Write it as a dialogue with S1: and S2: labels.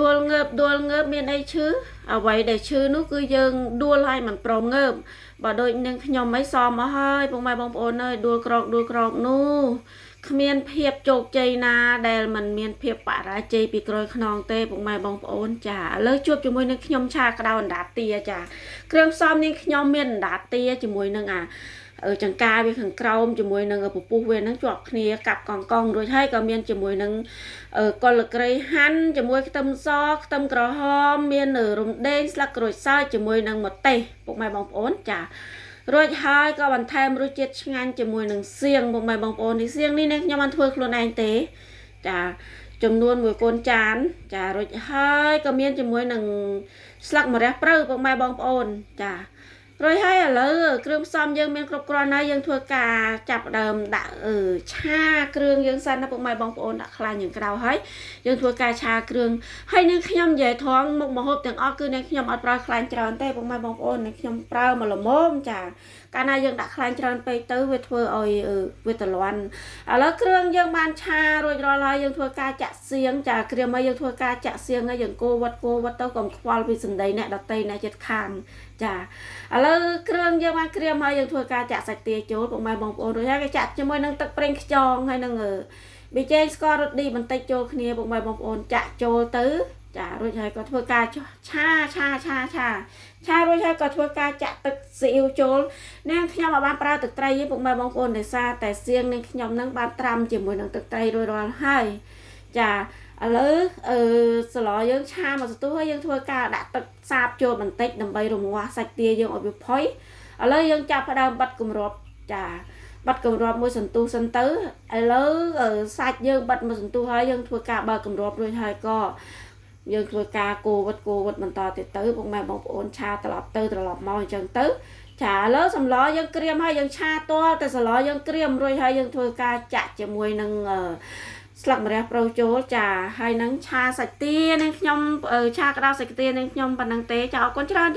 S1: ដួលងើបដួលងើបមានអីឈឺអ្វីដែលឈឺនោះគឺយើងដួលហើយមិនព្រមងើបបើដូចនឹងខ្ញុំអីសមមកហើយពុកម៉ែបងប្អូនអើយដួលក្រោកដួលក្រោកនោះគ្មានភាពជោគជ័យណាដែលមិនមានភាពបរាជ័យពីក្រោយខ្នងទេពុកម៉ែបងប្អូនចាឥឡូវជួបជាមួយនឹងខ្ញុំឆាក្តៅអណ្ដាតទាចាគ្រឿងផ្សំនេះខ្ញុំមានអណ្ដាតទាជាមួយនឹងអា ចង្ការវាខាងក្រោមជាមួយនឹងពពុះវាហ្នឹងជាប់គ្នាកាប់កង់កង់រួចហើយក៏មានជាមួយនឹងអឺកុលក្រៃហាន់ជាមួយខ្ទឹមសខ្ទឹមក្រហមមានរំដេងស្លឹកក្រូចសើចជាមួយនឹងម្ទេសពុកម៉ែបងប្អូនចារួចហើយក៏បន្ថែមរសជាតិឆ្ងាញ់ជាមួយនឹងសៀងពុកម៉ែបងប្អូននេះសៀងនេះខ្ញុំបានធ្វើខ្លួនឯងទេចាចំនួនមួយកូនចាន ចារួចហើយក៏មានជាមួយនឹងស្លឹកម្រះព្រៅពុកម៉ែបងប្អូនចា រួចហើយឥឡូវគ្រឿងផ្សំយើងមានគ្រប់គ្រាន់ហើយយើងធ្វើការចាប់ផ្ដើមដាក់អឺឆាគ្រឿងយើងសិនណាពុកម៉ែបងប្អូនដាក់ខ្លាញ់យ៉ាងក្រៅហើយយើងធ្វើការឆាគ្រឿងហើយនឹងខ្ញុំនិយាយថងមុខម្ហូបទាំងអស់គឺនឹងខ្ញុំអត់ប្រើខ្លាញ់ច្រើនទេពុកម៉ែបងប្អូននឹងខ្ញុំប្រើមកល្មមចាកាលណាយើងដាក់ខ្លាញ់ច្រើនពេកទៅវាធ្វើឲ្យអឺវាតលាន់ឥឡូវគ្រឿងយើងបានឆារួចរាល់ហើយយើងធ្វើការចាក់សៀងចាក្រៀមហើយយើងធ្វើការចាក់សៀងហើយយើងកូរវត្តកូរវត្តទៅកុំខ្វល់ពីសម្ដីអ្នកដតីអ្នកចិត្តខាងចាឥឡូវគ្រឿងយើងបានក្រៀមហើយយើងធ្វើការចាក់សាច់ទាចូលពុកម៉ែបងប្អូនរួចហើយគេចាក់ជាមួយនឹងទឹកប្រេងខ្យងហើយនឹងប៊ីចេងស្កររ៉ូឌីបន្តិចចូលគ្នាពុកម៉ែបងប្អូនចាក់ចូលទៅចារួចហើយក៏ធ្វើការឆាឆាឆាឆាឆារួចហើយក៏ធ្វើការចាក់ទឹកស៊ីអ៊ីវចូលនាងខ្ញុំអត់បានប្រើទឹកត្រីទេពុកម៉ែបងប្អូនដោយសារតែសៀងនាងខ្ញុំនឹងបានត្រាំជាមួយនឹងទឹកត្រីរួចរាល់ហើយ ចាឥឡូវអឺស្លយើងឆាមកសន្ទុះហើយយើងធ្វើការដាក់ទឹកសាបចូលបន្តិចដើម្បីរងាស់សាច់ទាយើងឲ្យវាផុយឥឡូវយើងចាប់ផ្ដើមបិទគម្របចាបាត់គម្របមួយសន្ទុះសិនទៅឥឡូវសាច់យើងបាត់មួយសន្ទុះហើយយើងធ្វើការបើកគម្របរួចហើយក៏យើងធ្វើការកូរវឹតកូរវឹតបន្តទៀតទៅពុកម៉ែបងប្អូនឆាត្រឡប់ទៅត្រឡប់មកអញ្ចឹងទៅចាឥឡូវសម្លយើងក្រៀមហើយយើងឆាទាល់តែសម្លយើងក្រៀមរួចហើយយើងធ្វើការចាក់ជាមួយនឹង ស្លឹកម្រះប្រូចូលចាហើយនឹងឆាសាច់ទានឹងខ្ញុំឆាក្តៅសាច់ទានឹងខ្ញុំប៉ុណ្ណឹងទេចាអរគុណច្រើន